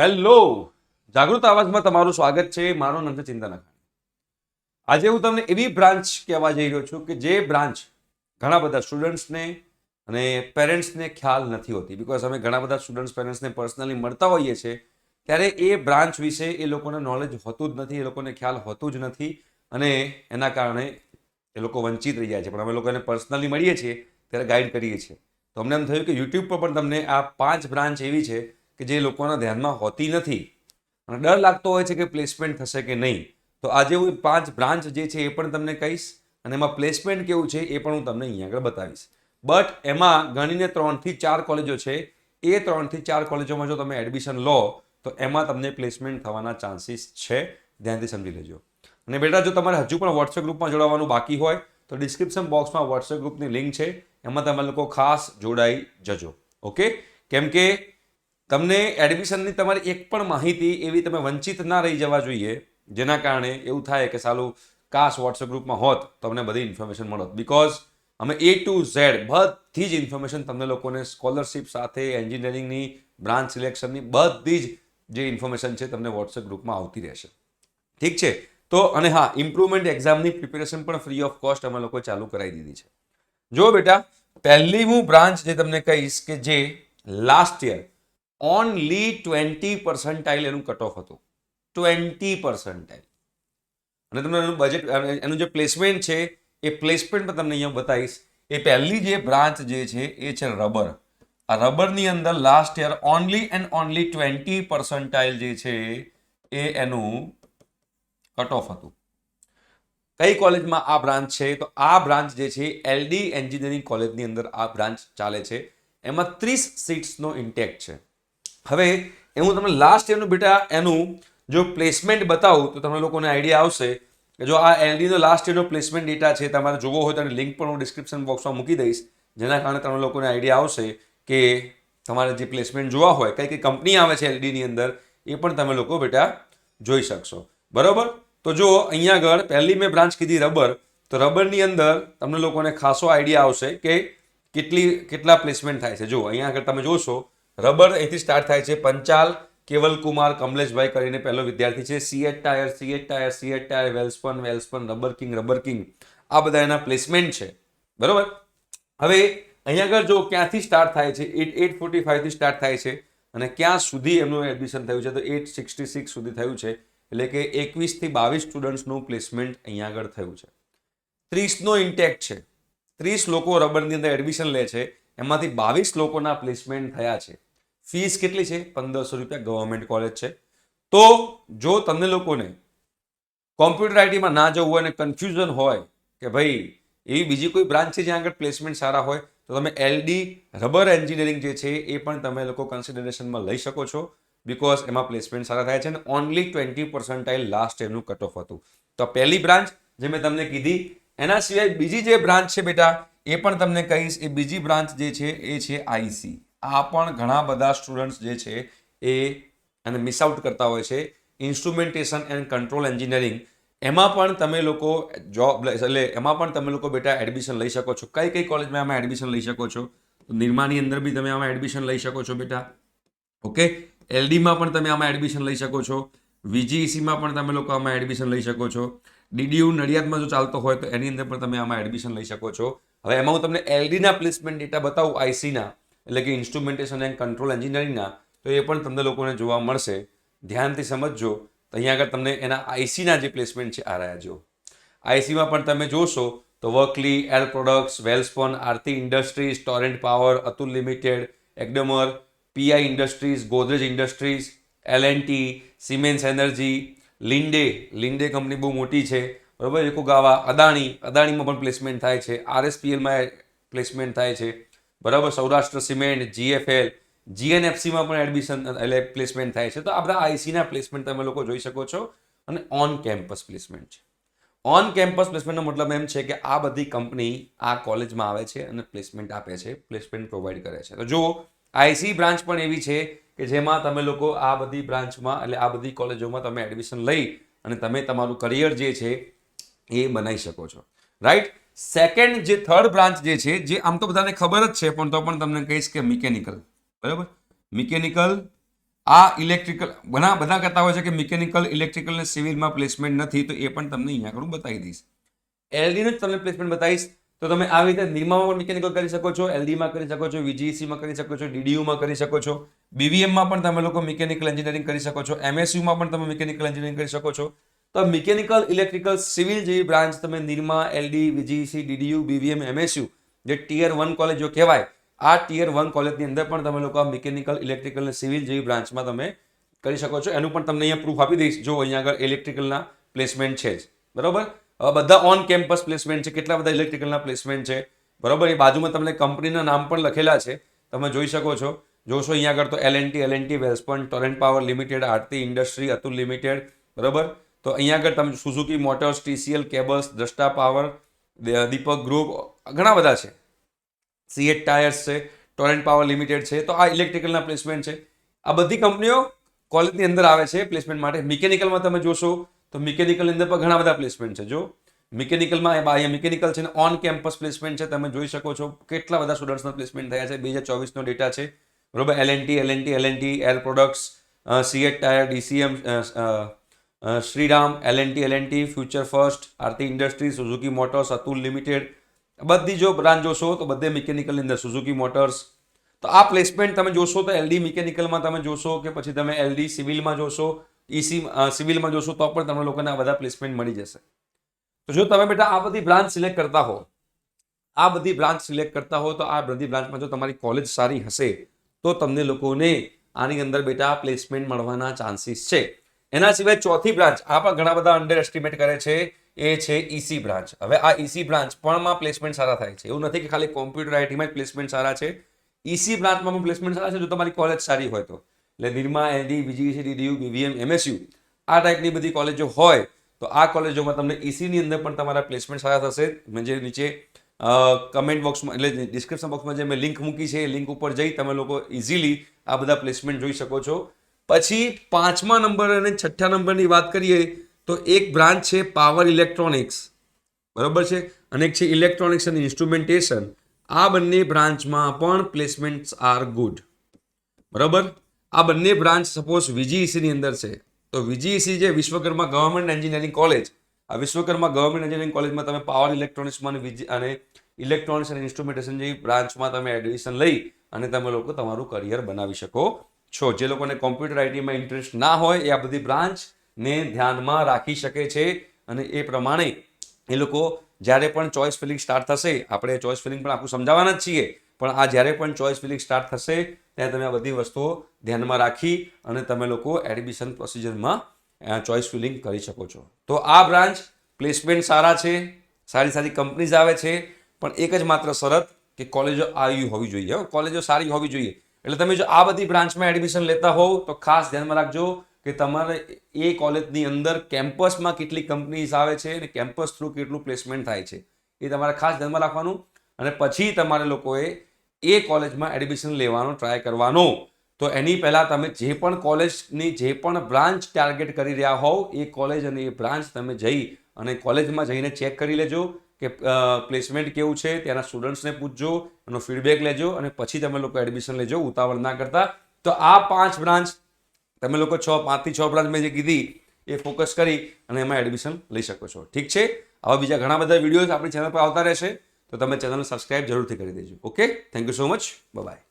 Hello. જાગૃત આવાજમાં તમારું સ્વાગત છે. મારું નામ છે ચિંતા નખાણી આજે હું તમને એવી બ્રાન્ચ કહેવા જઈ રહ્યો છું કે જે બ્રાન્ચ ઘણા બધા સ્ટુડન્ટ્સને અને પેરેન્ટ્સને ખ્યાલ નથી હોતી. બિકોઝ અમે ઘણા બધા સ્ટુડન્ટ્સ, પેરેન્ટ્સને પર્સનલી મળતા હોઈએ છીએ, ત્યારે એ બ્રાન્ચ વિશે એ લોકોને નોલેજ હોતું જ નથી, એ લોકોને ખ્યાલ હોતું જ નથી, અને એના કારણે એ લોકો વંચિત રહી જાય છે. પણ અમે લોકો એને પર્સનલી મળીએ છીએ, ત્યારે ગાઈડ કરીએ છીએ. તો અમને એમ થયું કે યુટ્યુબ પર પણ તમને આ પાંચ બ્રાન્ચ એવી છે કે જે લોકોના ધ્યાનમાં હોતી નથી. અને ડર લાગતો હોય છે કે પ્લેસમેન્ટ થશે કે નહીં. તો આજે હું પાંચ બ્રાન્ચ જે છે એ પણ તમને કહીશ અને એમાં પ્લેસમેન્ટ કેવું છે એ પણ હું તમને અહીંયા આગળ બતાવીશ. બટ એમાં ગણીને ત્રણથી ચાર કોલેજો છે. એ ત્રણથી ચાર કોલેજોમાં જો તમે એડમિશન લો, તો એમાં તમને પ્લેસમેન્ટ થવાના ચાન્સીસ છે. ધ્યાનથી સમજી લેજો. અને બેટા, જો તમારે હજુ પણ વોટ્સએપ ગ્રુપમાં જોડાવાનું બાકી હોય, તો ડિસ્ક્રિપ્શન બોક્સમાં વોટ્સએપ ગ્રુપની લિંક છે. એમાં તમે લોકો ખાસ જોડાઈ જજો. ઓકે કેમ કે તમને એડમિશનની તમારી એક પણ માહિતી એવી તમે વંચિત ના રહી જવા જોઈએ, જેના કારણે એવું થાય કે સાલું કાશ વોટ્સએપ ગ્રુપમાં હોત તો તમને બધી ઇન્ફોર્મેશન મળત. બિકોઝ અમે એ ટુ ઝેડ બધી જ ઇન્ફોર્મેશન તમને લોકોને સ્કોલરશિપ સાથે, એન્જિનિયરિંગની, બ્રાન્ચ સિલેક્શનની બધી જ જે ઇન્ફોર્મેશન છે તમને વોટ્સએપ ગ્રુપમાં આવતી રહેશે. ઠીક છે? તો અને હા ઇમ્પ્રુવમેન્ટ એક્ઝામની પ્રિપેરેશન પણ ફ્રી ઓફ કોસ્ટ અમે લોકો ચાલુ કરાવી દીધી છે. જો બેટા, પહેલી હું બ્રાન્ચ જે તમને કહીશ કે જે last year only twenty percentile એનું કટ ઓફ હતું. ટ્વેન્ટી પર્સન્ટાઇલ અને તમને એનું બજેટ એનું જે પ્લેસમેન્ટ છે, એ પ્લેસમેન્ટ પણ તમને અહીંયા બતાવીશ. એ પહેલી જે બ્રાન્ચ જે છે, એ છે રબર આ રબરની અંદર last year only and only twenty percentile જે છે, એ એનું કટ ઓફ હતું. કઈ કોલેજમાં આ બ્રાન્ચ છે? તો આ બ્રાન્ચ જે છે એલડી એન્જિનિયરિંગ કોલેજની અંદર આ બ્રાન્ચ ચાલે છે. એમાં ત્રીસ સીટ્સનો ઇન્ટેક છે. હવે એ હું તમને લાસ્ટ યરનું બેટા એનું જો પ્લેસમેન્ટ બતાવું, તો તમને લોકોને આઈડિયા આવશે કે જો આ એલડીનો લાસ્ટ યરનો પ્લેસમેન્ટ ડેટા છે તમારે જોવો હોય તો એની લિંક પણ હું ડિસ્ક્રિપ્શન બોક્સમાં મૂકી દઈશ, જેના કારણે તમને લોકોને આઈડિયા આવશે કે તમારે જે પ્લેસમેન્ટ જોવા હોય, કઈ કઈ કંપની આવે છે એલડીની અંદર, એ પણ તમે લોકો બેટા જોઈ શકશો. બરાબર? તો જો અહીંયા આગળ પહેલી મેં બ્રાન્ચ કીધી રબર, તો રબરની અંદર તમને લોકોને ખાસો આઈડિયા આવશે કે કેટલી, કેટલા પ્લેસમેન્ટ થાય છે. જો અહીંયા આગળ તમે જોશો રબર અહીંથી સ્ટાર્ટ થાય છે પંચાલ કેવલકુમાર કમલેશભાઈ કરીને પહેલો વિદ્યાર્થી છે. CEAT tyre CEAT tyre CEAT tyre Welspun Welspun rubber king rubber king આ બધા એના પ્લેસમેન્ટ છે. બરોબર? હવે અહીંયા આગળ જો ક્યાંથી સ્ટાર્ટ થાય છે? એટ એટ ફોર્ટી ફાઈવથી સ્ટાર્ટ થાય છે અને ક્યાં સુધી એમનું એડમિશન થયું છે? તો એટ સિક્સટી સિક્સ સુધી થયું છે. એટલે કે એકવીસથી બાવીસ સ્ટુડન્ટ્સનું પ્લેસમેન્ટ અહીંયા આગળ થયું છે. ત્રીસનો ઇન્ટેક છે. ત્રીસ લોકો રબરની અંદર એડમિશન લે છે. એમાંથી બાવીસ લોકોના પ્લેસમેન્ટ થયા છે. ફીસ કેટલી છે? પંદરસો રૂપિયા ગવર્મેન્ટ કોલેજ છે. તો જો તમને લોકોને કોમ્પ્યુટર આઈટીમાં ના જવું હોય અને કન્ફ્યુઝન હોય કે ભાઈ, એવી બીજી કોઈ બ્રાન્ચ છે જ્યાં આગળ પ્લેસમેન્ટ સારા હોય, તો તમે એલડી રબર એન્જિનિયરિંગ જે છે એ પણ તમે લોકો કન્સિડરેશનમાં લઈ શકો છો. બિકોઝ એમાં પ્લેસમેન્ટ સારા થાય છે અને ઓનલી ટ્વેન્ટી પર્સન્ટાઇલ લાસ્ટ એનું કટ ઓફ હતું. તો પહેલી બ્રાન્ચ જે મેં તમને કીધી, એના સિવાય બીજી જે બ્રાન્ચ છે બેટા, એ પણ તમને કહીશ, એ બીજી બ્રાન્ચ જે છે એ છે આઈસી. આ પણ ઘણા બધા સ્ટુડન્ટ્સ જે છે એ અને મિસ આઉટ કરતા હોય છે. ઇન્સ્ટ્રુમેન્ટેશન એન્ડ કંટ્રોલ એન્જિનિયરિંગ એમાં પણ તમે લોકો જોબ એટલે એમાં પણ તમે લોકો બેટા એડમિશન લઈ શકો છો. કઈ કઈ કોલેજમાં આમાં એડમિશન લઈ શકો છો? નિરમાની અંદર બી તમે આમાં એડમિશન લઈ શકો છો બેટા. ઓકે? એલડીમાં પણ તમે આમાં એડમિશન લઈ શકો છો. વીજીઈસીમાં પણ તમે લોકો આમાં એડમિશન લઈ શકો છો. ડીડીયુ નડિયાદમાં જો ચાલતો હોય તો એની અંદર પણ તમે આમાં એડમિશન લઈ શકો છો. હવે એમાં હું તમને એલડીના પ્લેસમેન્ટ ડેટા બતાવું આઈસીના એટલે કે ઇન્સ્ટ્રુમેન્ટેશન એન્ડ કંટ્રોલ એન્જિનિયરિંગના તો એ પણ તમને લોકોને જોવા મળશે. ધ્યાનથી સમજજો. તો અહીંયા આગળ તમને એના આઈસીના જે પ્લેસમેન્ટ છે, આ રહ્યા જો. આઈસીમાં પણ તમે જોશો તો વર્કલી Air Products Welspun Aarti Industries Torrent Power Atul Limited એક્ડમર PI Industries Godrej Industries L and T Siemens Energy Linde Linde company બહુ મોટી છે. બરાબર? યોકોગાવા અદાણી અદાણીમાં પણ પ્લેસમેન્ટ થાય છે. આરએસપીએલમાં પ્લેસમેન્ટ થાય છે. બરાબર? સૌરાષ્ટ્ર સિમેન્ટ જીએફએલ જીએનએફસીમાં પણ એડમિશન એટલે પ્લેસમેન્ટ થાય છે. તો આ બધા આઈસીના પ્લેસમેન્ટ તમે લોકો જોઈ શકો છો. અને ઓન કેમ્પસ પ્લેસમેન્ટ છે. ઓન કેમ્પસ પ્લેસમેન્ટનો મતલબ એમ છે કે આ બધી કંપની આ કોલેજમાં આવે છે અને પ્લેસમેન્ટ આપે છે પ્લેસમેન્ટ પ્રોવાઈડ કરે છે. તો જુઓ આઈસી બ્રાન્ચ પણ એવી છે કે જેમાં તમે લોકો આ બધી બ્રાન્ચમાં એટલે આ બધી કોલેજોમાં તમે એડમિશન લઈ અને તમે તમારું કરિયર જે છે એ બનાવી શકો છો. રાઈટ સેકન્ડ જે થર્ડ બ્રાન્ચ જે છે, જે આમ તો બધાને ખબર જ છે, પણ તો પણ તમને કહીશ કે મિકેનિકલ બરાબર? મિકેનિકલ આ ઇલેક્ટ્રિકલ ઘણા બધા કહેતા હોય છે કે મિકેનિકલ ઇલેક્ટ્રિકલ અને સિવિલમાં પ્લેસમેન્ટ નથી, તો એ પણ તમને અહીંયા આગળ બતાવી દઈશ. એલડીનું જ તમને પ્લેસમેન્ટ બતાવીશ. તો તમે આવી રીતે નિરમામાં પણ મિકેનિકલ કરી શકો છો એલડીમાં કરી શકો છો વીજીસીમાં કરી શકો છો ડીડીયુમાં કરી શકો છો. બીવીએમમાં પણ તમે લોકો મિકેનિકલ એન્જિનિયરિંગ કરી શકો છો. એમએસયુમાં પણ તમે મિકેનિકલ એન્જિનિયરિંગ કરી શકો છો. તો મિકેનિકલ, ઇલેક્ટ્રિકલ, સિવિલ જેવી બ્રાન્ચ તમે Nirma, LD, VGC, DDU, BVM, MSU, જે ટીયર વન કોલેજો કહેવાય, આ ટીયર વન કોલેજની અંદર પણ તમે લોકો મિકેનિકલ, ઇલેક્ટ્રિકલ અને સિવિલ જેવી બ્રાન્ચમાં તમે કરી શકો છો. એનું પણ તમને અહીંયા પ્રૂફ આપી દઈશ. જો અહીંયા આગળ ઇલેક્ટ્રિકલના પ્લેસમેન્ટ છે જ. બરાબર? બધા ઓન કેમ્પસ પ્લેસમેન્ટ છે. કેટલા બધા ઇલેક્ટ્રિકલના પ્લેસમેન્ટ છે? બરાબર? એ બાજુમાં તમને કંપનીના નામ પણ લખેલા છે. તમે જોઈ શકો છો. જોશો અહીંયા આગળ તો L N T L N Welspun Torrent power limited Aarti industry, Atul limited બરોબર? તો અહીંયા આગળ તમે સુઝુકી મોટર્સ ટીસીએલ કેબલ્સ દ્રષ્ટા પાવર દીપક ગ્રુપ ઘણા બધા છે. સીએટ ટાયર્સ છે ટોરેન્ટ પાવર લિમિટેડ છે, તો આ ઇલેક્ટ્રિકલના પ્લેસમેન્ટ છે. આ બધી કંપનીઓ કોલેજની અંદર આવે છે પ્લેસમેન્ટ માટે. મિકેનિકલમાં તમે જોશો તો મિકેનિકલની અંદર પણ ઘણા બધા પ્લેસમેન્ટ છે. જો મિકેનિકલમાં એ અહીંયા મિકેનિકલ છે ને ઓન કેમ્પસ પ્લેસમેન્ટ છે, તમે જોઈ શકો છો કેટલા બધા સ્ટુડન્ટ્સના પ્લેસમેન્ટ થયા છે. બે હજાર ચોવીસનો ડેટા છે. બરોબર? L LNT LNT L N L N Air Products CEAT tyre DCM Shriram L N T L N T Future First Aarti industry Suzuki Motors Atul Limited બધી જો બ્રાન્ચ જોશો તો બધે મિકેનિકલની અંદર સુઝુકી મોટર્સ તો આ પ્લેસમેન્ટ તમે જોશો તો એલડી મિકેનિકલમાં તમે જોશો કે પછી તમે એલડી સિવિલમાં જોશો ઈસી સિવિલમાં જોશો તો પણ તમને લોકોને આ બધા પ્લેસમેન્ટ મળી જશે. તો જો તમે બેટા આ બધી બ્રાન્ચ સિલેક્ટ કરતા હો, આ બધી બ્રાન્ચ સિલેક્ટ કરતા હો તો આ બધી બ્રાન્ચમાં જો તમારી કોલેજ સારી હશે, તો તમને લોકોને આની અંદર બેટા પ્લેસમેન્ટ મળવાના ચાન્સીસ છે. એના સિવાય ચોથી બ્રાન્ચ આ પણ ઘણા બધા અંડર એસ્ટિમેટ કરે છે, એ છે ઈસી બ્રાન્ચ. હવે આ ઈસી બ્રાન્ચ પણમાં પ્લેસમેન્ટ સારા થાય છે. એવું નથી કે ખાલી કોમ્પ્યુટર આઈટીમાં જ પ્લેસમેન્ટ સારા છે. ઈસી બ્રાન્ચમાં પણ પ્લેસમેન્ટ સારા છે, જો તમારી કોલેજ સારી હોય તો. એટલે Nirma ND VGC DDU BVM, MSU, આ ટાઈપની બધી કોલેજો હોય, તો આ કોલેજોમાં તમને ઈસીની અંદર પણ તમારા પ્લેસમેન્ટ સારા થશે. મેં જે નીચે કમેન્ટ બોક્સમાં એટલે ડિસ્ક્રિપ્શન બોક્સમાં જે મેં લિંક મૂકી છે, એ લિંક ઉપર જઈ તમે લોકો ઇઝીલી આ બધા પ્લેસમેન્ટ જોઈ શકો છો. પછી પાંચમા નંબર અને છઠ્ઠા નંબરની વાત કરીએ તો એક બ્રાન્ચ છે પાવર ઇલેક્ટ્રોનિક્સ. બરાબર છે? અને એક છે ઇલેક્ટ્રોનિક્સ અને ઇન્સ્ટ્રુમેન્ટેશન. આ બંને બ્રાન્ચમાં પણ પ્લેસમેન્ટ્સ આર ગુડ. બરાબર? આ બંને બ્રાન્ચ સપોઝ વીજીઈસીની અંદર છે. તો વીજીઈસી જે વિશ્વકર્મા ગવર્મેન્ટ એન્જિનિયરિંગ કોલેજ, આ વિશ્વકર્મા ગવર્મેન્ટ એન્જિનિયરિંગ કોલેજમાં તમે પાવર ઇલેક્ટ્રોનિક્સમાં અને અને ઇલેક્ટ્રોનિક્સ અને ઇન્સ્ટ્રુમેન્ટેશન જેવી બ્રાન્ચમાં તમે એડમિશન લઈ અને તમે લોકો તમારું કરિયર બનાવી શકો છો. જે લોકોને કોમ્પ્યુટર આઈટીમાં ઇન્ટરેસ્ટ ના હોય, એ આ બધી બ્રાન્ચને ધ્યાનમાં રાખી શકે છે. અને એ પ્રમાણે એ લોકો જ્યારે પણ ચોઇસ ફિલિંગ સ્ટાર્ટ થશે, આપણે ચોઇસ ફિલિંગ પણ આખું સમજાવવાના જ છીએ, પણ આ જ્યારે પણ ચોઇસ ફિલિંગ સ્ટાર્ટ થશે ત્યારે તમે આ બધી વસ્તુઓ ધ્યાનમાં રાખી અને તમે લોકો એડમિશન પ્રોસિજરમાં ચોઇસ ફિલિંગ કરી શકો છો. તો આ બ્રાન્ચ પ્લેસમેન્ટ સારા છે, સારી સારી કંપનીઝ આવે છે, પણ એક જ માત્ર શરત કે કોલેજો આવી હોવી જોઈએ. કોલેજો સારી હોવી જોઈએ. એટલે તમે જો આ બધી બ્રાન્ચમાં એડમિશન લેતા હોવ, તો ખાસ ધ્યાનમાં રાખજો કે તમારે એ કોલેજની અંદર કેમ્પસમાં કેટલી કંપનીઝ આવે છે અને કેમ્પસ થ્રુ કેટલું પ્લેસમેન્ટ થાય છે. એ તમારે ખાસ ધ્યાનમાં રાખવાનું અને પછી તમારે લોકોએ એ કોલેજમાં એડમિશન લેવાનો ટ્રાય કરવાનો. તો એની પહેલાં તમે જે પણ કોલેજની જે પણ બ્રાન્ચ ટાર્ગેટ કરી રહ્યા હોવ, એ કોલેજ અને એ બ્રાન્ચ તમે જઈ અને કોલેજમાં જઈને ચેક કરી લેજો. કે પ્લેસમેન્ટ કેવું છે, ત્યાંના સ્ટુડન્ટ્સને પૂછજો, એનો ફીડબેક લેજો અને પછી તમે લોકો એડમિશન લેજો, ઉતાવળ ના કરતા. તો આ પાંચ બ્રાન્ચ તમે લોકો છ, પાંચથી છ બ્રાન્ચ મેં જે કીધી, એ ફોકસ કરી અને એમાં એડમિશન લઈ શકો છો. ઠીક છે? આવા બીજા ઘણા બધા વિડીયોઝ આપણી ચેનલ પર આવતા રહેશે, તો તમે ચેનલ સબસ્ક્રાઇબ જરૂરથી કરી દેજો. Okay thank you so much bye